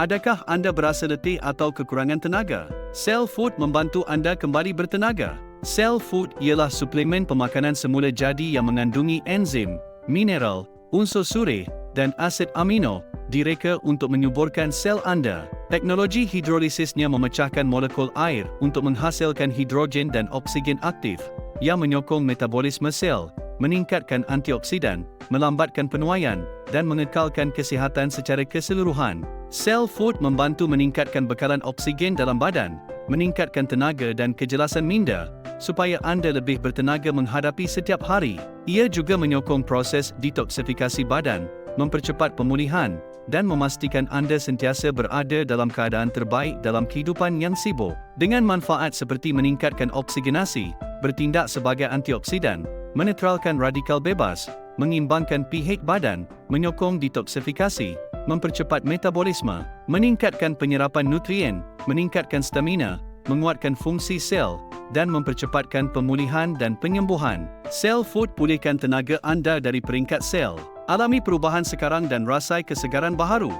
Adakah anda berasa letih atau kekurangan tenaga? Cell Food membantu anda kembali bertenaga. Cell Food ialah suplemen pemakanan semula jadi yang mengandungi enzim, mineral, unsur surih, dan asid amino, direka untuk menyuburkan sel anda. Teknologi hidrolisisnya memecahkan molekul air untuk menghasilkan hidrogen dan oksigen aktif, yang menyokong metabolisme sel, meningkatkan antioksidan, melambatkan penuaian, dan mengekalkan kesihatan secara keseluruhan. Cell Food membantu meningkatkan bekalan oksigen dalam badan, meningkatkan tenaga dan kejelasan minda, supaya anda lebih bertenaga menghadapi setiap hari. Ia juga menyokong proses detoksifikasi badan, mempercepat pemulihan, dan memastikan anda sentiasa berada dalam keadaan terbaik dalam kehidupan yang sibuk. Dengan manfaat seperti meningkatkan oksigenasi, bertindak sebagai antioksidan, menetralkan radikal bebas, mengimbangkan pH badan, menyokong detoksifikasi, mempercepat metabolisme, meningkatkan penyerapan nutrien, meningkatkan stamina, menguatkan fungsi sel, dan mempercepatkan pemulihan dan penyembuhan. Cell Food pulihkan tenaga anda dari peringkat sel. Alami perubahan sekarang dan rasai kesegaran baharu.